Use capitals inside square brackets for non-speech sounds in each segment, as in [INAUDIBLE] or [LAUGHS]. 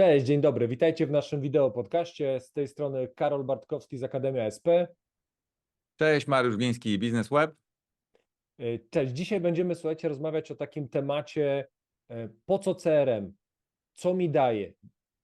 Cześć, dzień dobry. Witajcie w naszym wideo podcaście. Z tej strony Karol Bartkowski z Akademia SP. Cześć, Mariusz Gliński, Biznes Web. Y, Cześć, dzisiaj będziemy, słuchajcie, rozmawiać o takim temacie, e, po co CRM, co mi daje,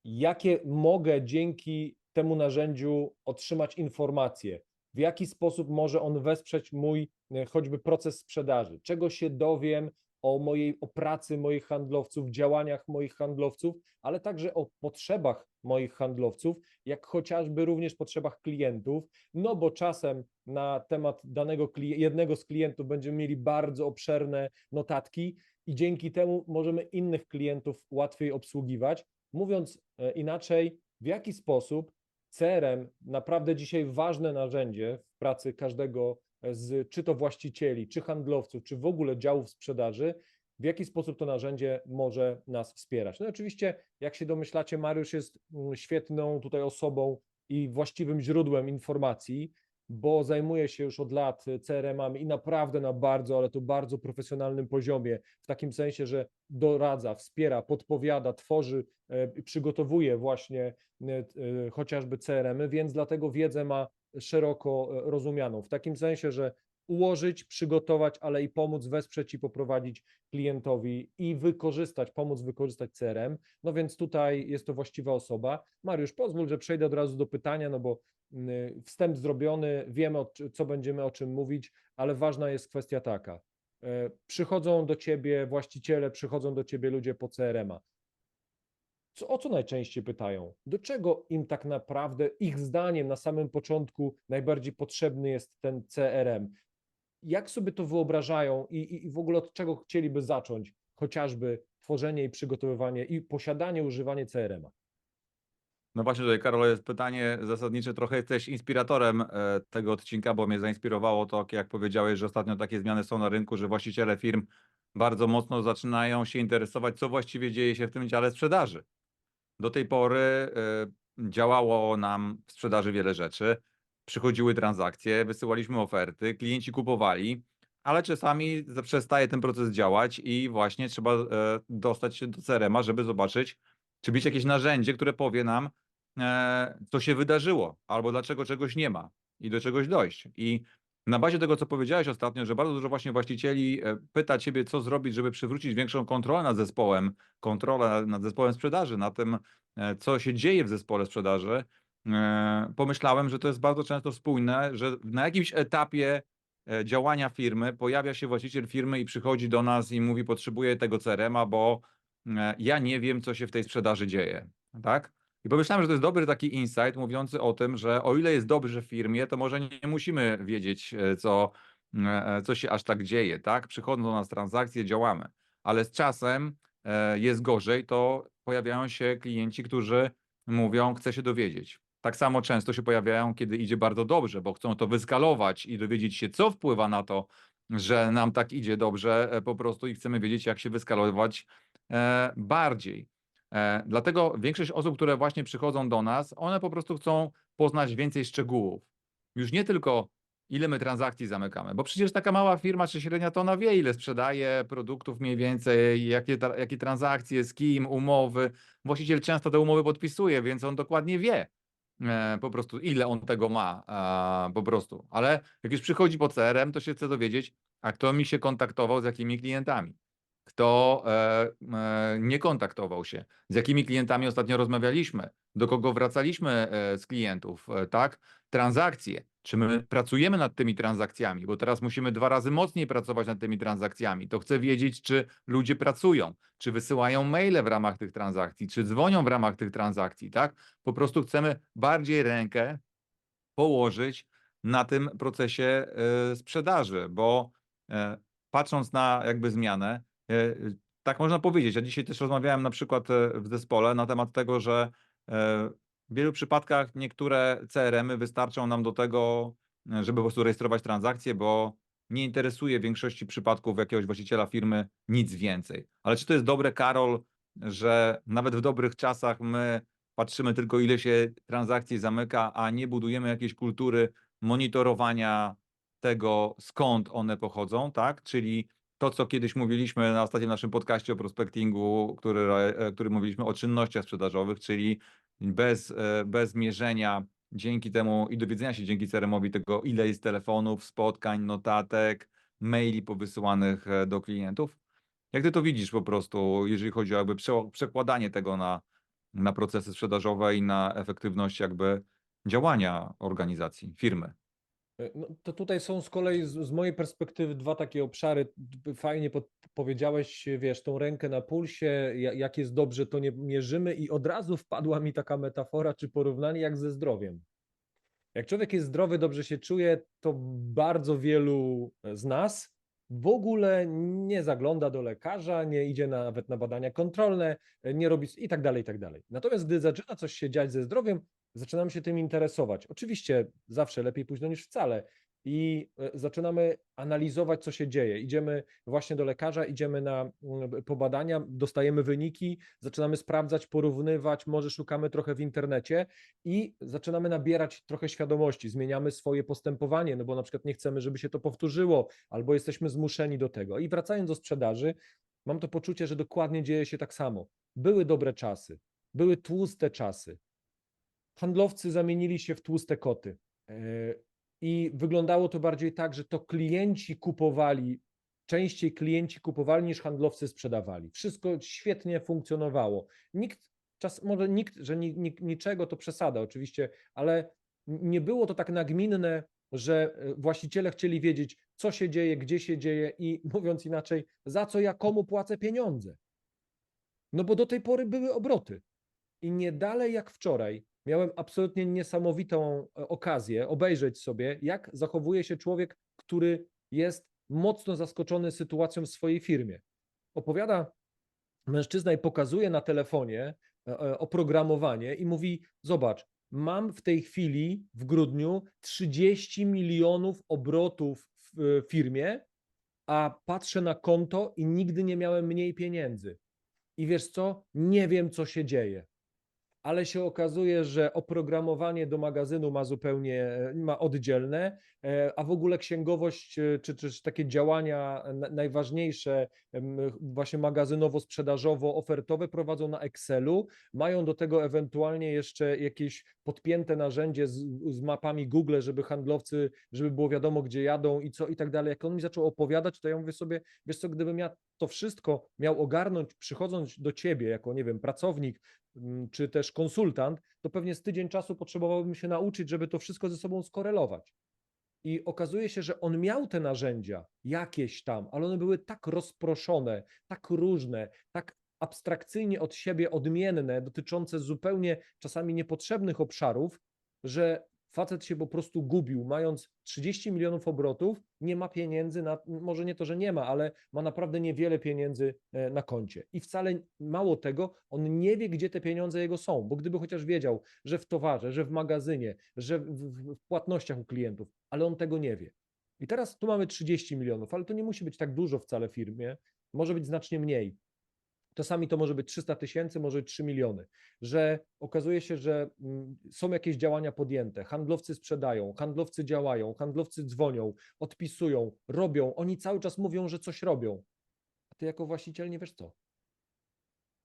jakie mogę dzięki temu narzędziu otrzymać informacje, w jaki sposób może on wesprzeć mój e, choćby proces sprzedaży, czego się dowiem o mojej, o pracy moich handlowców, działaniach moich handlowców, ale także o potrzebach moich handlowców, jak chociażby również potrzebach klientów, no bo czasem na temat danego jednego z klientów będziemy mieli bardzo obszerne notatki i dzięki temu możemy innych klientów łatwiej obsługiwać. Mówiąc e, inaczej, w jaki sposób CRM, naprawdę dzisiaj ważne narzędzie w pracy każdego z czy to właścicieli, czy handlowców, czy w ogóle działów sprzedaży, w jaki sposób to narzędzie może nas wspierać. No oczywiście, jak się domyślacie, Mariusz jest mm, świetną tutaj osobą i właściwym źródłem informacji, bo zajmuje się już od lat CRM-ami i naprawdę na bardzo, ale to bardzo profesjonalnym poziomie, w takim sensie, że doradza, wspiera, podpowiada, tworzy, i przygotowuje właśnie e, chociażby CRM-y, więc dlatego wiedzę ma szeroko rozumianą. W takim sensie, że ułożyć, przygotować, ale i pomóc, wesprzeć i poprowadzić klientowi i wykorzystać, pomóc wykorzystać CRM. No więc tutaj jest to właściwa osoba. Mariusz, pozwól, że przejdę od razu do pytania, no bo mm, wstęp zrobiony, wiemy, co będziemy o czym mówić, ale ważna jest kwestia taka. E, Przychodzą do ciebie właściciele, przychodzą do ciebie ludzie po CRM-a. Co, o co najczęściej pytają? Do czego im tak naprawdę, ich zdaniem, na samym początku najbardziej potrzebny jest ten CRM? Jak sobie to wyobrażają i, i, i w ogóle od czego chcieliby zacząć chociażby tworzenie i przygotowywanie i posiadanie, używanie CRM-a? No właśnie tutaj, Karol, jest pytanie zasadnicze. Trochę jesteś inspiratorem e, tego odcinka, bo mnie zainspirowało to, jak powiedziałeś, że ostatnio takie zmiany są na rynku, że właściciele firm bardzo mocno zaczynają się interesować, co właściwie dzieje się w tym dziale sprzedaży. Do tej pory e, działało nam w sprzedaży wiele rzeczy. Przychodziły transakcje, wysyłaliśmy oferty, klienci kupowali, ale czasami za- przestaje ten proces działać i właśnie trzeba e, dostać się do CRM-a, żeby zobaczyć, czy być jakieś narzędzie, które powie nam, e, co się wydarzyło, albo dlaczego czegoś nie ma i do czegoś dojść. I na bazie tego, co powiedziałeś ostatnio, że bardzo dużo właśnie właścicieli e, pyta ciebie, co zrobić, żeby przywrócić większą kontrolę nad zespołem, kontrolę nad zespołem sprzedaży, na tym, co się dzieje w zespole sprzedaży, pomyślałem, że to jest bardzo często spójne, że na jakimś etapie e, działania firmy pojawia się właściciel firmy i przychodzi do nas i mówi, potrzebuję tego CRM-a, bo e, ja nie wiem, co się w tej sprzedaży dzieje, tak? I pomyślałem, że to jest dobry taki insight mówiący o tym, że o ile jest dobrze w firmie, to może nie musimy wiedzieć, e, co, e, co się aż tak dzieje, tak? Przychodzą do nas transakcje, działamy, ale z czasem e, jest gorzej, to pojawiają się klienci, którzy mówią, chcę się dowiedzieć. Tak samo często się pojawiają, kiedy idzie bardzo dobrze, bo chcą to wyskalować i dowiedzieć się, co wpływa na to, że nam tak idzie dobrze e, po prostu i chcemy wiedzieć, jak się wyskalować e, bardziej. E, Dlatego większość osób, które właśnie przychodzą do nas, one po prostu chcą poznać więcej szczegółów. Już nie tylko ile my transakcji zamykamy, bo przecież taka mała firma czy średnia to ona wie, ile sprzedaje produktów mniej więcej, jakie, jakie transakcje, z kim, umowy. Właściciel często te umowy podpisuje, więc on dokładnie wie po prostu, ile on tego ma e, po prostu. Ale jak już przychodzi po CRM, to się chce dowiedzieć, a kto mi się kontaktował z jakimi klientami kto e, e, nie kontaktował się, z jakimi klientami ostatnio rozmawialiśmy, do kogo wracaliśmy e, z klientów, e, tak? Transakcje. Czy my pracujemy nad tymi transakcjami? Bo teraz musimy dwa razy mocniej pracować nad tymi transakcjami. To chcę wiedzieć, czy ludzie pracują, czy wysyłają maile w ramach tych transakcji, czy dzwonią w ramach tych transakcji, tak? Po prostu chcemy bardziej rękę położyć na tym procesie e, sprzedaży, bo e, patrząc na jakby zmianę, E, Tak można powiedzieć. Ja dzisiaj też rozmawiałem na przykład w zespole na temat tego, że w wielu przypadkach niektóre CRM-y wystarczą nam do tego, e, żeby po prostu rejestrować transakcje, bo nie interesuje w większości przypadków jakiegoś właściciela firmy nic więcej. Ale czy to jest dobre, Karol, że nawet w dobrych czasach my patrzymy tylko ile się transakcji zamyka, a nie budujemy jakiejś kultury monitorowania tego, skąd one pochodzą, tak? Czyli to, co kiedyś mówiliśmy na ostatnim naszym podcaście o prospectingu, który, e, który mówiliśmy o czynnościach sprzedażowych, czyli bez, e, bez mierzenia dzięki temu i dowiedzenia się dzięki CRM-owi tego, ile jest telefonów, spotkań, notatek, maili powysyłanych e, do klientów. Jak ty to widzisz po prostu, jeżeli chodzi o jakby prze- przekładanie tego na, na procesy sprzedażowe i na efektywność jakby działania organizacji, firmy? E, No, to tutaj są z kolei z, z mojej perspektywy dwa takie obszary. Fajnie powiedziałeś, wiesz, tą rękę na pulsie, ja- jak jest dobrze, to nie mierzymy i od razu wpadła mi taka metafora czy porównanie jak ze zdrowiem. Jak człowiek jest zdrowy, dobrze się czuje, to bardzo wielu z nas w ogóle nie zagląda do lekarza, nie idzie nawet na badania kontrolne, nie robi i tak dalej, i tak dalej. Natomiast gdy zaczyna coś się dziać ze zdrowiem, zaczynamy się tym interesować. Oczywiście zawsze lepiej późno niż wcale. I e, zaczynamy analizować, co się dzieje. Idziemy właśnie do lekarza, idziemy na mm, pobadania, dostajemy wyniki, zaczynamy sprawdzać, porównywać, może szukamy trochę w internecie i zaczynamy nabierać trochę świadomości, zmieniamy swoje postępowanie, no bo na przykład nie chcemy, żeby się to powtórzyło, albo jesteśmy zmuszeni do tego. I wracając do sprzedaży, mam to poczucie, że dokładnie dzieje się tak samo. Były dobre czasy, były tłuste czasy. Handlowcy zamienili się w tłuste koty. E, I wyglądało to bardziej tak, że to klienci kupowali, częściej klienci kupowali niż handlowcy sprzedawali. Wszystko świetnie funkcjonowało. Nikt, czas, może nikt, że ni, ni, niczego to przesada oczywiście, ale nie było to tak nagminne, że e, właściciele chcieli wiedzieć, co się dzieje, gdzie się dzieje i [LAUGHS] mówiąc inaczej, za co ja komu płacę pieniądze. No bo do tej pory były obroty. I nie dalej jak wczoraj miałem absolutnie niesamowitą e, okazję obejrzeć sobie, jak zachowuje się człowiek, który jest mocno zaskoczony sytuacją w swojej firmie. Opowiada mężczyzna i pokazuje na telefonie e, e, oprogramowanie i mówi: Zobacz, mam w tej chwili w grudniu 30 milionów obrotów w firmie, a patrzę na konto i nigdy nie miałem mniej pieniędzy. I wiesz co? Nie wiem, co się dzieje. Ale się okazuje, że oprogramowanie do magazynu ma zupełnie ma oddzielne, e, a w ogóle księgowość e, czy też takie działania na- najważniejsze, właśnie magazynowo-sprzedażowo-ofertowe prowadzą na Excelu. Mają do tego ewentualnie jeszcze jakieś podpięte narzędzie z, z mapami Google, żeby handlowcy, żeby było wiadomo, gdzie jadą i co i tak dalej. Jak on mi zaczął opowiadać, to ja mówię sobie, wiesz co, gdybym ja to wszystko miał ogarnąć, przychodząc do ciebie jako, nie wiem, pracownik, czy też konsultant, to pewnie z tydzień czasu potrzebowałbym się nauczyć, żeby to wszystko ze sobą skorelować. I okazuje się, że on miał te narzędzia jakieś tam, ale one były tak rozproszone, tak różne, tak abstrakcyjnie od siebie odmienne, dotyczące zupełnie czasami niepotrzebnych obszarów, że facet się po prostu gubił, mając 30 milionów obrotów, nie ma pieniędzy na, może nie to, że nie ma, ale ma naprawdę niewiele pieniędzy e, na koncie. I wcale mało tego, on nie wie, gdzie te pieniądze jego są, bo gdyby chociaż wiedział, że w towarze, że w magazynie, że w, w, płatnościach u klientów, ale on tego nie wie. I teraz tu mamy 30 milionów, ale to nie musi być tak dużo wcale w firmie, może być znacznie mniej. Czasami to może być 300 tysięcy, może być 3 miliony, że okazuje się, że mm, są jakieś działania podjęte, handlowcy sprzedają, handlowcy działają, handlowcy dzwonią, odpisują, robią, oni cały czas mówią, że coś robią, a ty jako właściciel nie wiesz co.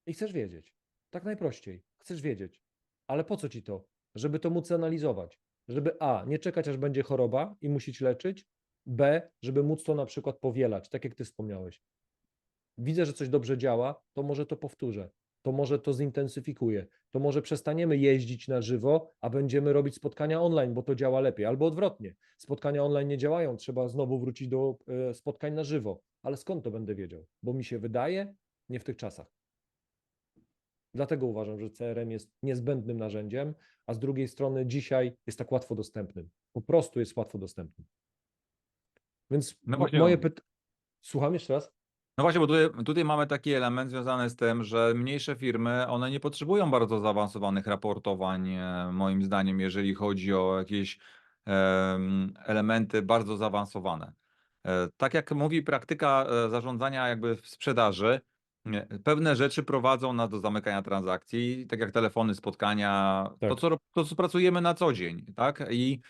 I chcesz wiedzieć, tak najprościej, chcesz wiedzieć, ale po co ci to? Żeby to móc analizować, żeby A, nie czekać aż będzie choroba i musić leczyć, B, żeby móc to na przykład powielać, tak jak ty wspomniałeś widzę, że coś dobrze działa, to może to powtórzę, to może to zintensyfikuję, to może przestaniemy jeździć na żywo, a będziemy robić spotkania online, bo to działa lepiej, albo odwrotnie. Spotkania online nie działają, trzeba znowu wrócić do e, spotkań na żywo. Ale skąd to będę wiedział? Bo mi się wydaje, nie w tych czasach. Dlatego uważam, że CRM jest niezbędnym narzędziem, a z drugiej strony dzisiaj jest tak łatwo dostępnym. Po prostu jest łatwo dostępnym. Więc No moje pytanie. Słucham jeszcze raz? No właśnie, bo tutaj, tutaj mamy taki element związany z tym, że mniejsze firmy, one nie potrzebują bardzo zaawansowanych raportowań, e, moim zdaniem, jeżeli chodzi o jakieś em, elementy bardzo zaawansowane. E, Tak jak mówi praktyka e, zarządzania jakby w sprzedaży, pewne rzeczy prowadzą nas do zamykania transakcji, tak jak telefony, spotkania, to Tak. co, ro- to co pracujemy na co dzień, tak? I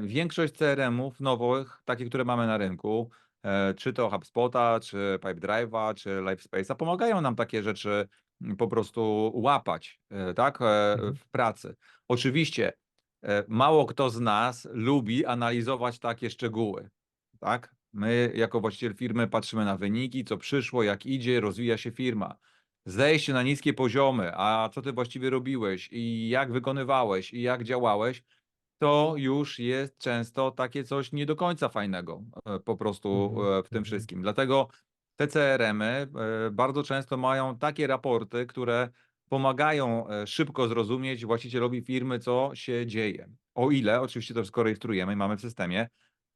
większość CRM-ów nowych, takich, które mamy na rynku, czy to HubSpota, czy Pipedrive'a, czy LiveSpace'a, pomagają nam takie rzeczy mm, po prostu łapać, e, tak, e, Mhm. w pracy. Oczywiście e, mało kto z nas lubi analizować takie szczegóły, tak? My jako właściciel firmy patrzymy na wyniki, co przyszło, jak idzie, rozwija się firma. Zejście na niskie poziomy, a co ty właściwie robiłeś i jak wykonywałeś i jak działałeś, to już jest często takie coś nie do końca fajnego e, po prostu Mhm, e, w tym mhm. wszystkim. Dlatego te CRM-y e, bardzo często mają takie raporty, które pomagają szybko zrozumieć właścicielowi firmy, co się dzieje. O ile oczywiście to wszystko rejestrujemy i mamy w systemie,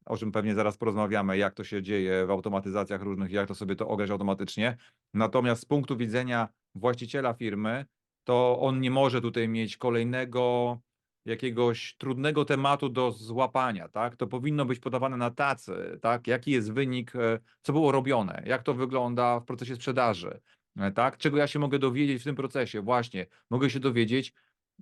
o czym pewnie zaraz porozmawiamy, jak to się dzieje w automatyzacjach różnych, jak to sobie to ograć automatycznie. Natomiast z punktu widzenia właściciela firmy, to on nie może tutaj mieć kolejnego jakiegoś trudnego tematu do złapania, tak? To powinno być podawane na tacy, tak? Jaki jest wynik, e, co było robione, jak to wygląda w procesie sprzedaży, e, tak? Czego ja się mogę dowiedzieć w tym procesie? Właśnie, mogę się dowiedzieć,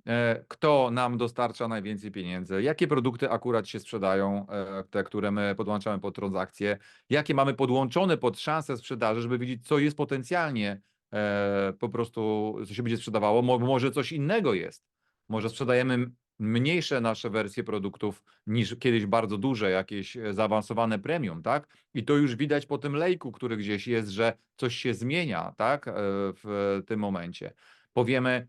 e, kto nam dostarcza najwięcej pieniędzy, jakie produkty akurat się sprzedają, te, które my podłączamy pod transakcje, jakie mamy podłączone pod szansę sprzedaży, żeby wiedzieć, co jest potencjalnie po prostu, co się będzie sprzedawało, Mo- może coś innego jest. Może sprzedajemy mniejsze nasze wersje produktów niż kiedyś bardzo duże, jakieś e, zaawansowane premium, tak? I to już widać po tym lejku, który gdzieś jest, że coś się zmienia, tak? e, W tym momencie. Powiemy,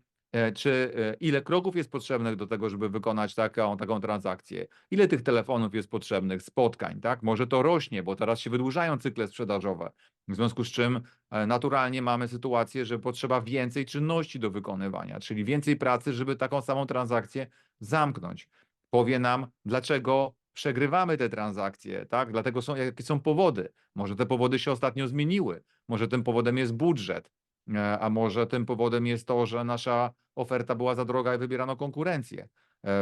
czy e, ile kroków jest potrzebnych do tego, żeby wykonać taką, taką transakcję, ile tych telefonów jest potrzebnych, spotkań, tak? Może to rośnie, bo teraz się wydłużają cykle sprzedażowe, w związku z czym e, naturalnie mamy sytuację, że potrzeba więcej czynności do wykonywania, czyli więcej pracy, żeby taką samą transakcję zamknąć. Powie nam, dlaczego przegrywamy te transakcje, tak? Dlatego są, jakie są powody. Może te powody się ostatnio zmieniły, może tym powodem jest budżet, e, a może tym powodem jest to, że nasza oferta była za droga i wybierano konkurencję e,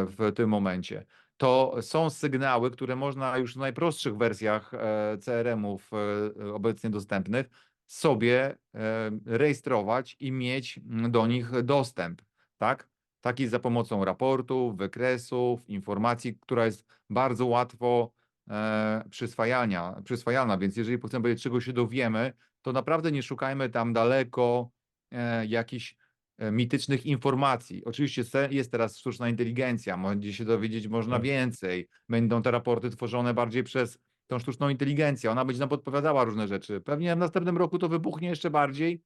w tym momencie. To są sygnały, które można już w najprostszych wersjach e, CRM-ów e, obecnie dostępnych sobie e, rejestrować i mieć mm, do nich dostęp, tak? Taki za pomocą raportów, wykresów, informacji, która jest bardzo łatwo e, przyswajania, przyswajalna, więc jeżeli chcemy powiedzieć, czego się dowiemy, to naprawdę nie szukajmy tam daleko e, jakichś e, mitycznych informacji. Oczywiście jest teraz sztuczna inteligencja, będzie się dowiedzieć można Tak. więcej. Będą te raporty tworzone bardziej przez tą sztuczną inteligencję. Ona będzie nam podpowiadała różne rzeczy. Pewnie w następnym roku to wybuchnie jeszcze bardziej,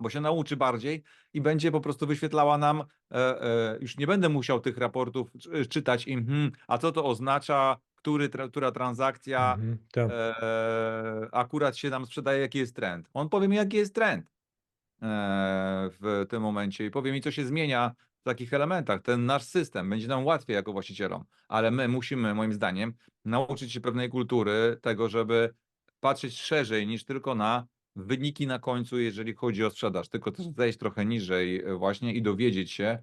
bo się nauczy bardziej i będzie po prostu wyświetlała nam, e, e, już nie będę musiał tych raportów czy- czytać i mhm, a co to oznacza, który, tra, która transakcja Mhm, tak. e, akurat się nam sprzedaje, jaki jest trend. On powie mi, jaki jest trend e, w tym momencie i powie mi, co się zmienia w takich elementach. Ten nasz system będzie nam łatwiej jako właścicielom, ale my musimy, moim zdaniem, nauczyć się pewnej kultury tego, żeby patrzeć szerzej niż tylko na wyniki na końcu, jeżeli chodzi o sprzedaż, tylko też zejść trochę niżej e, właśnie i dowiedzieć się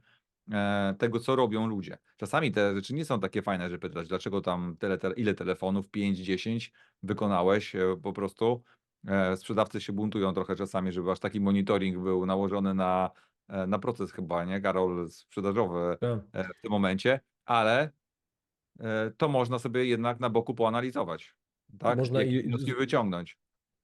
tego, co robią ludzie. Czasami te rzeczy nie są takie fajne, żeby pytać, dlaczego tam tyle, te, ile telefonów, 5, 10 wykonałeś, e, po prostu e, sprzedawcy się buntują trochę czasami, żeby aż taki monitoring był nałożony na, e, na proces chyba, nie, Karol, sprzedażowy tak. e, w tym momencie, ale e, to można sobie jednak na boku poanalizować, tak? Można i- wnioski wyciągnąć.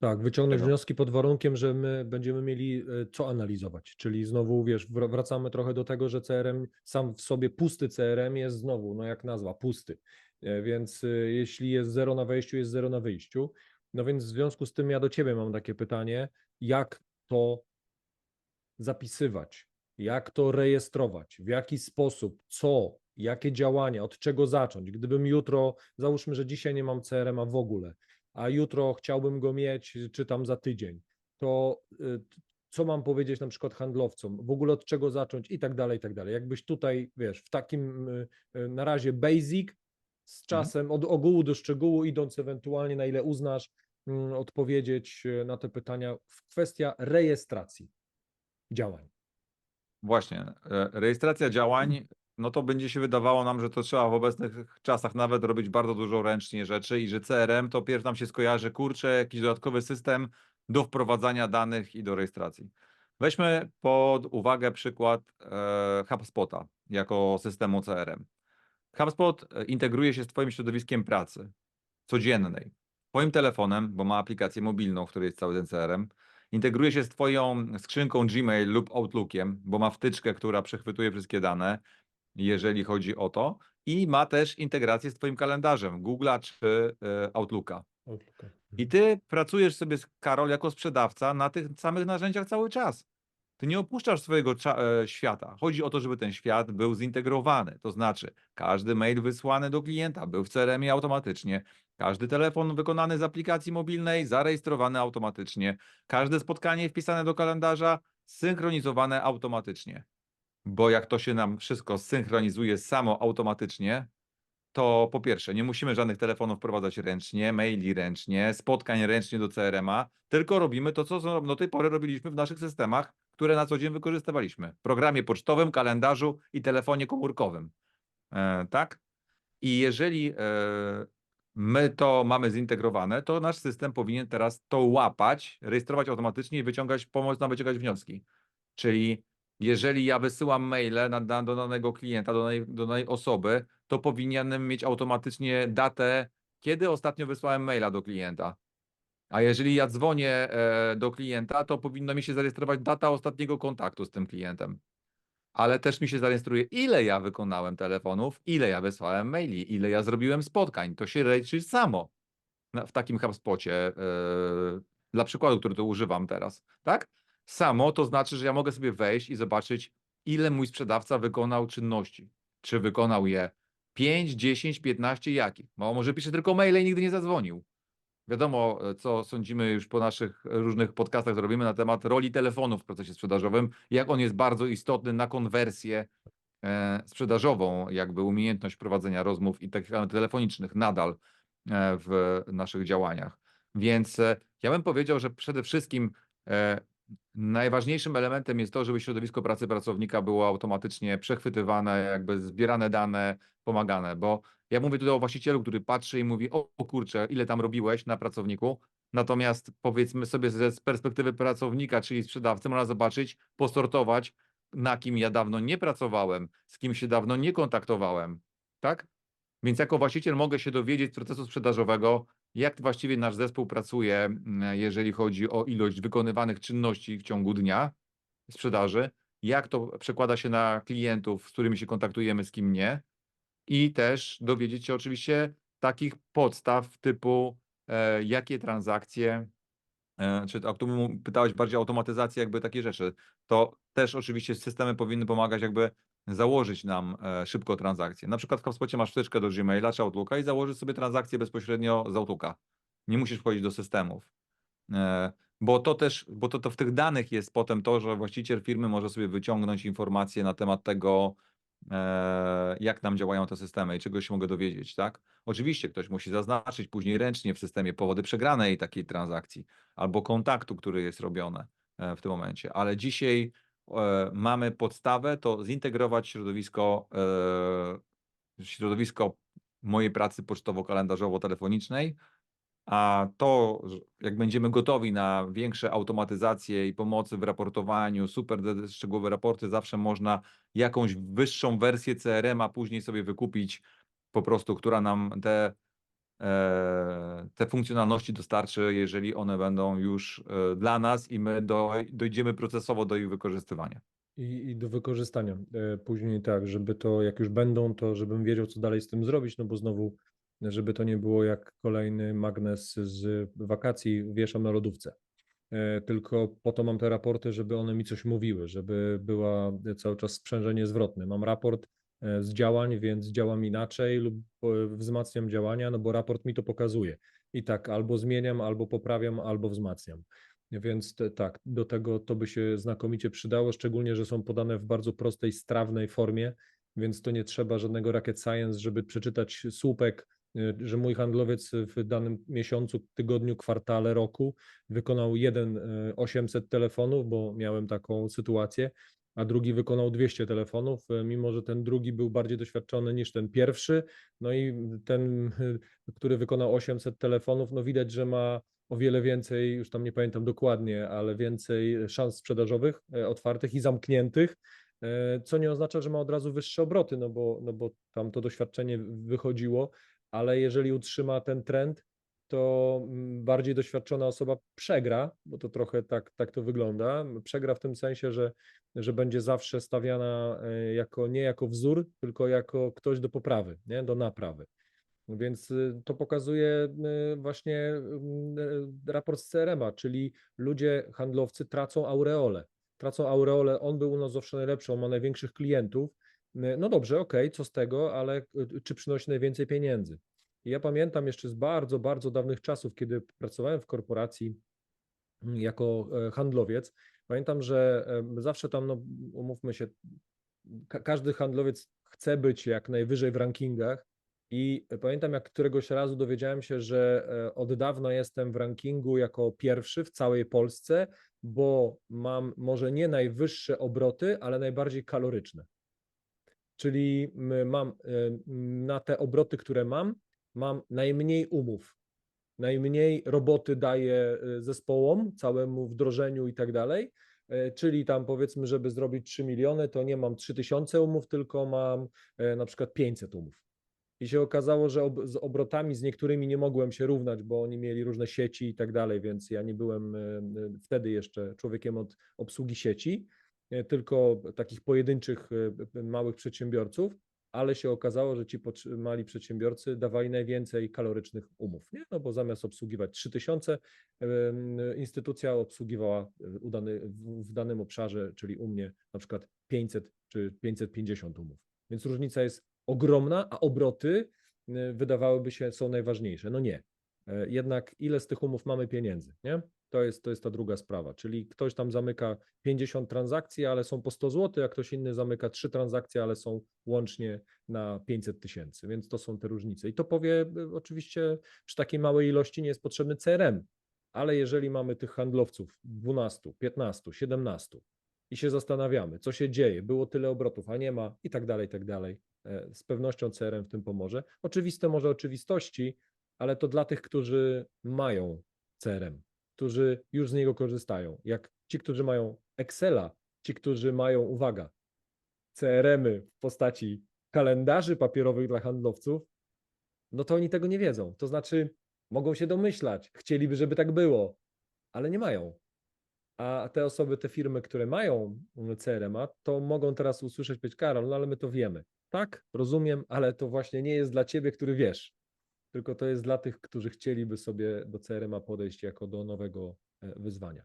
Tak, wyciągnąć Tego. wnioski pod warunkiem, że my będziemy mieli e, co analizować. Czyli znowu, wiesz, wr- wracamy trochę do tego, że CRM sam w sobie pusty CRM jest znowu, no jak nazwa, pusty. E, Więc e, jeśli jest zero na wejściu, jest zero na wyjściu. No więc w związku z tym ja do ciebie mam takie pytanie, jak to zapisywać, jak to rejestrować, w jaki sposób, co, jakie działania, od czego zacząć. Gdybym jutro, załóżmy, że dzisiaj nie mam CRM-a w ogóle, a jutro chciałbym go mieć, czy tam za tydzień, to y, co mam powiedzieć na przykład handlowcom, w ogóle od czego zacząć? I tak dalej, i tak dalej. Jakbyś tutaj, wiesz, w takim y, y, na razie basic, z czasem od ogółu do szczegółu, idąc ewentualnie na ile uznasz, mm, odpowiedzieć na te pytania w kwestia rejestracji działań. Właśnie, e, rejestracja działań, no to będzie się wydawało nam, że to trzeba w obecnych czasach nawet robić bardzo dużo ręcznie rzeczy i że CRM to pierw nam się skojarzy, kurczę, jakiś dodatkowy system do wprowadzania danych i do rejestracji. Weźmy pod uwagę przykład e, HubSpota jako systemu CRM. HubSpot e, integruje się z Twoim środowiskiem pracy codziennej. twoim telefonem, bo ma aplikację mobilną, w której jest cały ten CRM, integruje się z twoją skrzynką Gmail lub Outlookiem, bo ma wtyczkę, która przechwytuje wszystkie dane, jeżeli chodzi o to i ma też integrację z twoim kalendarzem Google'a czy e, Outlooka. Outlooka. I ty pracujesz sobie z Karol jako sprzedawca na tych samych narzędziach cały czas. Ty nie opuszczasz swojego e, świata. Chodzi o to, żeby ten świat był zintegrowany. To znaczy, każdy mail wysłany do klienta był w CRM-ie automatycznie, każdy telefon wykonany z aplikacji mobilnej zarejestrowany automatycznie, każde spotkanie wpisane do kalendarza synchronizowane automatycznie. Bo jak to się nam wszystko synchronizuje samo automatycznie, to po pierwsze, nie musimy żadnych telefonów wprowadzać ręcznie, maili ręcznie, spotkań ręcznie do CRM-a, tylko robimy to, co do tej pory robiliśmy w naszych systemach, które na co dzień wykorzystywaliśmy. W programie pocztowym, kalendarzu i telefonie komórkowym. E, tak? I jeżeli e, my to mamy zintegrowane, to nasz system powinien teraz to łapać, rejestrować automatycznie i wyciągać, pomóc nam wyciągać wnioski. Czyli jeżeli ja wysyłam maile na, na, do danego klienta, do danej, do danej osoby, to powinienem mieć automatycznie datę, kiedy ostatnio wysłałem maila do klienta. A jeżeli ja dzwonię e, do klienta, to powinno mi się zarejestrować data ostatniego kontaktu z tym klientem. Ale też mi się zarejestruje, ile ja wykonałem telefonów, ile ja wysłałem maili, ile ja zrobiłem spotkań. To się rejczy samo w takim HubSpocie, e, dla przykładu, który to używam teraz, tak? Samo to znaczy, że ja mogę sobie wejść i zobaczyć, ile mój sprzedawca wykonał czynności. Czy wykonał je 5, 10, 15, jakich? Bo może pisze tylko maile i nigdy nie zadzwonił. Wiadomo, e, co sądzimy już po naszych różnych podcastach, zrobimy na temat roli telefonu w procesie sprzedażowym, jak on jest bardzo istotny na konwersję e, sprzedażową, jakby umiejętność prowadzenia rozmów i takich telefonicznych nadal e, w naszych działaniach. Więc ja bym powiedział, że przede wszystkim najważniejszym elementem jest to, żeby środowisko pracy pracownika było automatycznie przechwytywane, jakby zbierane dane, pomagane, bo ja mówię tutaj o właścicielu, który patrzy i mówi, o, o kurczę, ile tam robiłeś na pracowniku, natomiast powiedzmy sobie z perspektywy pracownika, czyli sprzedawcy, można zobaczyć, posortować, na kim ja dawno nie pracowałem, z kim się dawno nie kontaktowałem, tak? Więc jako właściciel mogę się dowiedzieć z procesu sprzedażowego, jak właściwie nasz zespół pracuje, mm, jeżeli chodzi o ilość wykonywanych czynności w ciągu dnia sprzedaży, jak to przekłada się na klientów, z którymi się kontaktujemy, z kim nie. I też dowiedzieć się oczywiście takich podstaw typu, e, jakie transakcje, e, czy o którym pytałeś bardziej automatyzację, jakby takie rzeczy, to też oczywiście systemy powinny pomagać jakby założyć nam e, szybko transakcje. Na przykład w HubSpocie masz wtyczkę do Gmaila czy Outlooka i założysz sobie transakcję bezpośrednio z Outlooka. Nie musisz wchodzić do systemów. E, Bo to też, bo to, to w tych danych jest potem to, że właściciel firmy może sobie wyciągnąć informacje na temat tego, e, jak nam działają te systemy i czego się mogę dowiedzieć, tak? Oczywiście ktoś musi zaznaczyć później ręcznie w systemie powody przegranej takiej transakcji albo kontaktu, który jest robiony w tym momencie, ale dzisiaj mamy podstawę, to zintegrować środowisko, e, środowisko mojej pracy pocztowo-kalendarzowo-telefonicznej, a to, jak będziemy gotowi na większe automatyzacje i pomocy w raportowaniu, super szczegółowe raporty, zawsze można jakąś wyższą wersję CRM-a później sobie wykupić, po prostu, która nam te, e, te funkcjonalności dostarczy, jeżeli one będą już e, dla nas i my do, dojdziemy procesowo do ich wykorzystywania. I, I do wykorzystania e, później tak, żeby to, jak już będą, to żebym wiedział, co dalej z tym zrobić, no bo znowu, żeby to nie było jak kolejny magnes z wakacji wieszam na lodówce. E, Tylko po to mam te raporty, żeby one mi coś mówiły, żeby była cały czas sprzężenie zwrotne. Mam raport e, z działań, więc działam inaczej lub e, wzmacniam działania, no bo raport mi to pokazuje. I tak albo zmieniam, albo poprawiam, albo wzmacniam. Więc te, tak, do tego to by się znakomicie przydało, szczególnie, że są podane w bardzo prostej, strawnej formie, więc to nie trzeba żadnego rocket science, żeby przeczytać słupek, y, że mój handlowiec w danym miesiącu, tygodniu, kwartale, roku wykonał jeden y, 800 telefonów, bo miałem taką sytuację, a drugi wykonał 200 telefonów, y, mimo że ten drugi był bardziej doświadczony niż ten pierwszy. No i ten, [LAUGHS] który wykonał 800 telefonów, no widać, że ma o wiele więcej, już tam nie pamiętam dokładnie, ale więcej szans sprzedażowych e, otwartych i zamkniętych, e, co nie oznacza, że ma od razu wyższe obroty, no bo, no bo tam to doświadczenie wychodziło, ale jeżeli utrzyma ten trend, to mm, bardziej doświadczona osoba przegra, bo to trochę tak, tak to wygląda. Przegra w tym sensie, że, że będzie zawsze stawiana e, jako nie jako wzór, tylko jako ktoś do poprawy, nie? do naprawy. Więc y, to pokazuje y, właśnie mm, y, raport z CRM-a, czyli ludzie, handlowcy tracą aureolę. Tracą aureolę, on był u nas zawsze najlepszy, on ma największych klientów. No dobrze, okej, co z tego, ale czy przynosi najwięcej pieniędzy? I ja pamiętam jeszcze z bardzo, bardzo dawnych czasów, kiedy pracowałem w korporacji mm, jako e, handlowiec, pamiętam, że zawsze tam, no umówmy się, ka każdy handlowiec chce być jak najwyżej w rankingach, i pamiętam, jak któregoś razu dowiedziałem się, że e, od dawna jestem w rankingu jako pierwszy w całej Polsce, bo mam może nie najwyższe obroty, ale najbardziej kaloryczne. Czyli mam e, na te obroty, które mam, mam najmniej umów, najmniej roboty daję e, zespołom, całemu wdrożeniu i tak dalej. Czyli tam powiedzmy, żeby zrobić 3 miliony, to nie mam 3000 umów, tylko mam na przykład 500 umów i się okazało, że ob, z obrotami z niektórymi nie mogłem się równać, bo oni mieli różne sieci i tak dalej, więc ja nie byłem e, e, wtedy jeszcze człowiekiem od obsługi sieci, e, tylko takich pojedynczych małych przedsiębiorców, ale się okazało, że ci mali przedsiębiorcy dawali najwięcej kalorycznych umów, nie? No bo zamiast obsługiwać 3000, instytucja obsługiwała udany, w danym obszarze, czyli u mnie na przykład 500 czy 550 umów. Więc różnica jest ogromna, a obroty y, wydawałyby się są najważniejsze. No nie. E, jednak ile z tych umów mamy pieniędzy, nie? To jest, to jest ta druga sprawa, czyli ktoś tam zamyka 50 transakcji, ale są po 100 zł, a ktoś inny zamyka 3 transakcje, ale są łącznie na 500 tysięcy, więc to są te różnice. I to powie, y, oczywiście przy takiej małej ilości nie jest potrzebny CRM, ale jeżeli mamy tych handlowców 12, 15, 17 i się zastanawiamy, co się dzieje, było tyle obrotów, a nie ma i tak dalej, i tak dalej, E, z pewnością CRM w tym pomoże. Oczywiste może oczywistości, ale to dla tych, którzy mają CRM, którzy już z niego korzystają. Jak ci, którzy mają Excela, ci, którzy mają, uwaga, CRM-y w postaci kalendarzy papierowych dla handlowców, no to oni tego nie wiedzą. To znaczy, mogą się domyślać, chcieliby, żeby tak było, ale nie mają. A te osoby, te firmy, które mają CRM-a, to mogą teraz usłyszeć, być Karol, no ale my to wiemy. Tak, rozumiem, ale to właśnie nie jest dla ciebie, który wiesz, tylko to jest dla tych, którzy chcieliby sobie do CRM-a podejść jako do nowego e, wyzwania.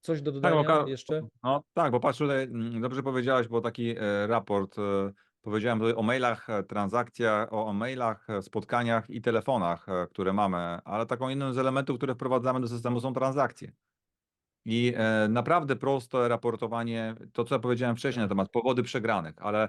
Coś do dodania Tak, bo, jeszcze? No tak, bo patrz tutaj, mm, dobrze powiedziałeś, bo taki e, raport, e, powiedziałem tutaj o mailach, transakcjach, o, o mailach, spotkaniach i telefonach, które mamy, ale taką innym z elementów, które wprowadzamy do systemu są transakcje. I naprawdę proste raportowanie, to co ja powiedziałem wcześniej na temat powody przegranych, ale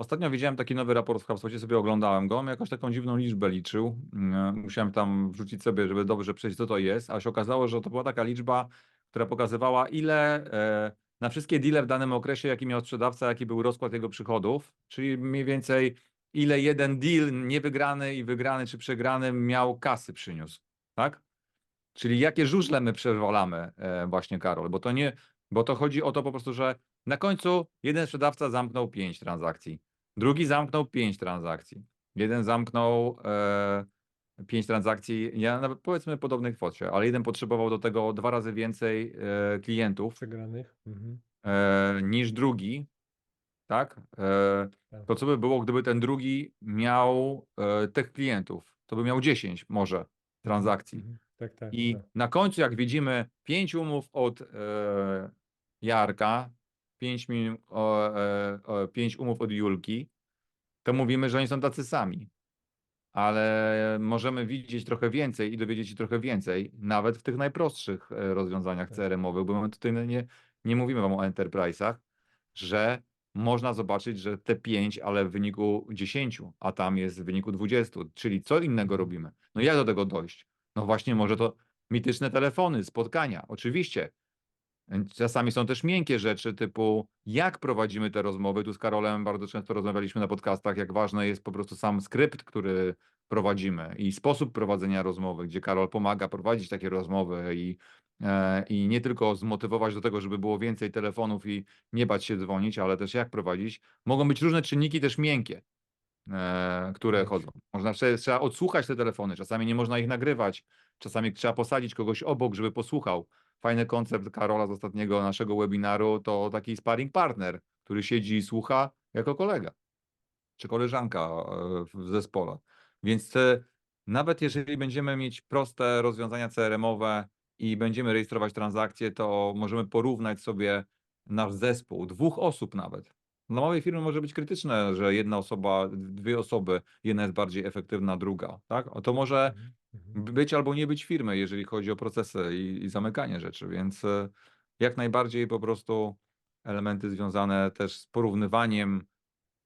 Ostatnio widziałem taki nowy raport w HubSpocie, sobie oglądałem go, on jakoś taką dziwną liczbę liczył. Mm, musiałem tam wrzucić sobie, żeby dobrze przejść, co to jest, a się okazało, że to była taka liczba, która pokazywała, ile e, na wszystkie deale w danym okresie, jaki miał sprzedawca, jaki był rozkład jego przychodów, czyli mniej więcej ile jeden deal niewygrany i wygrany czy przegrany miał kasy przyniósł, tak? Czyli jakie żużle my przewalamy e, właśnie, Karol, bo to nie, bo to chodzi o to po prostu, że na końcu jeden sprzedawca zamknął pięć transakcji, Drugi zamknął pięć transakcji. Jeden zamknął e, pięć transakcji, ja nawet powiedzmy podobnej kwocie, ale jeden potrzebował do tego dwa razy więcej e, klientów Przegranych. Mhm. e, niż drugi. Tak? E, Tak. to co by było, gdyby ten drugi miał e, tych klientów? To by miał 10 może transakcji. Mhm. Tak, tak. I tak. na końcu, jak widzimy pięć umów od e, Jarka, pięć, min, o, e, o, umów od Julki, to mówimy, że oni są tacy sami. Ale możemy widzieć trochę więcej i dowiedzieć się trochę więcej, nawet w tych najprostszych e, rozwiązaniach Tak. CRM-owych, bo my tutaj nie, nie mówimy wam o enterprise'ach, że można zobaczyć, że te pięć, ale w wyniku 10, a tam jest w wyniku 20, czyli co innego Mhm. robimy? No jak do tego dojść? No właśnie może to mityczne telefony, spotkania, oczywiście. Czasami są też miękkie rzeczy, typu jak prowadzimy te rozmowy. Tu z Karolem bardzo często rozmawialiśmy na podcastach, jak ważny jest po prostu sam skrypt, który prowadzimy i sposób prowadzenia rozmowy, gdzie Karol pomaga prowadzić takie rozmowy i, e, i nie tylko zmotywować do tego, żeby było więcej telefonów i nie bać się dzwonić, ale też jak prowadzić. Mogą być różne czynniki też miękkie. e, które chodzą. Można, trze- trzeba odsłuchać te telefony, czasami nie można ich nagrywać, czasami trzeba posadzić kogoś obok, żeby posłuchał. Fajny koncept Karola z ostatniego naszego webinaru to taki sparring partner, który siedzi i słucha jako kolega czy koleżanka e, w zespole. Więc e, nawet jeżeli będziemy mieć proste rozwiązania CRM-owe i będziemy rejestrować transakcje, to możemy porównać sobie nasz zespół, dwóch osób nawet. Dla małej firmy może być krytyczne, że jedna osoba, dwie osoby, jedna jest bardziej efektywna, druga. Tak? To może mhm. Być albo nie być firmy, jeżeli chodzi o procesy i, i zamykanie rzeczy, więc e, jak najbardziej po prostu elementy związane też z porównywaniem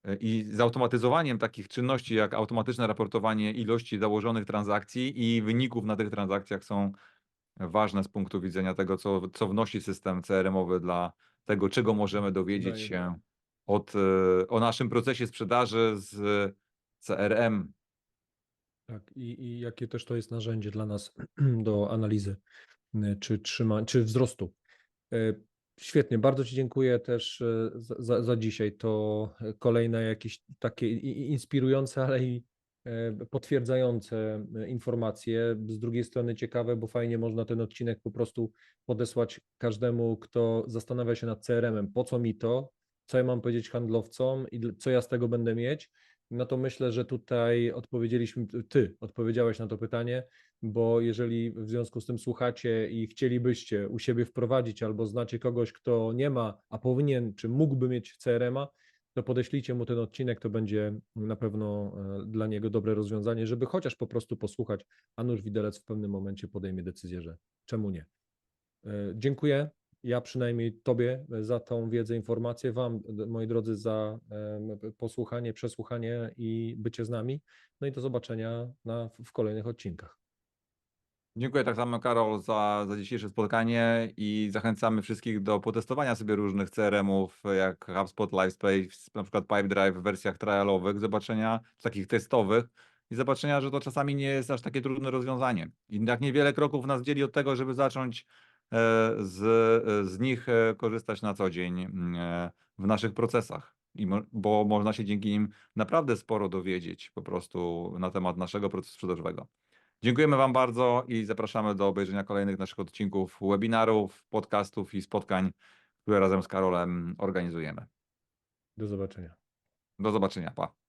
e, i zautomatyzowaniem takich czynności, jak automatyczne raportowanie ilości założonych transakcji i wyników na tych transakcjach są ważne z punktu widzenia tego, co, co wnosi system CRM-owy dla tego, czego możemy dowiedzieć się od, e, o naszym procesie sprzedaży z CRM. Tak, i, i jakie też to jest narzędzie dla nas [CLEARS THROAT] do analizy y, czy, trzyma, czy wzrostu. Y, Świetnie, bardzo Ci dziękuję też y, za, za, dzisiaj. To kolejne jakieś takie inspirujące, ale i potwierdzające informacje. Z drugiej strony ciekawe, bo fajnie można ten odcinek po prostu podesłać każdemu, kto zastanawia się nad CRM-em. Po co mi to? Co ja mam powiedzieć handlowcom i co ja z tego będę mieć? No to myślę, że tutaj odpowiedzieliśmy, ty odpowiedziałeś na to pytanie, bo jeżeli w związku z tym słuchacie i chcielibyście u siebie wprowadzić albo znacie kogoś, kto nie ma, a powinien, czy mógłby mieć CRM-a, to podeślijcie mu ten odcinek, to będzie na pewno e, dla niego dobre rozwiązanie, żeby chociaż po prostu posłuchać, a nuż widelec w pewnym momencie podejmie decyzję, że czemu nie. E, Dziękuję. Ja przynajmniej Tobie za tą wiedzę, informację, Wam, moi drodzy, za posłuchanie, przesłuchanie i bycie z nami. No i do zobaczenia na, w kolejnych odcinkach. Dziękuję tak samo, Karol, za, za dzisiejsze spotkanie i zachęcamy wszystkich do potestowania sobie różnych CRM-ów, jak HubSpot, LiveSpace, na przykład Pipedrive w wersjach trialowych, zobaczenia takich testowych i zobaczenia, że to czasami nie jest aż takie trudne rozwiązanie. I jak niewiele kroków nas dzieli od tego, żeby zacząć e, z, e, z nich e, korzystać na co dzień mm, e, w naszych procesach. I mo, bo można się dzięki nim naprawdę sporo dowiedzieć po prostu na temat naszego procesu sprzedażowego. Dziękujemy Wam bardzo i zapraszamy do obejrzenia kolejnych naszych odcinków, webinarów, podcastów i spotkań, które razem z Karolem organizujemy. Do zobaczenia. Do zobaczenia. Pa.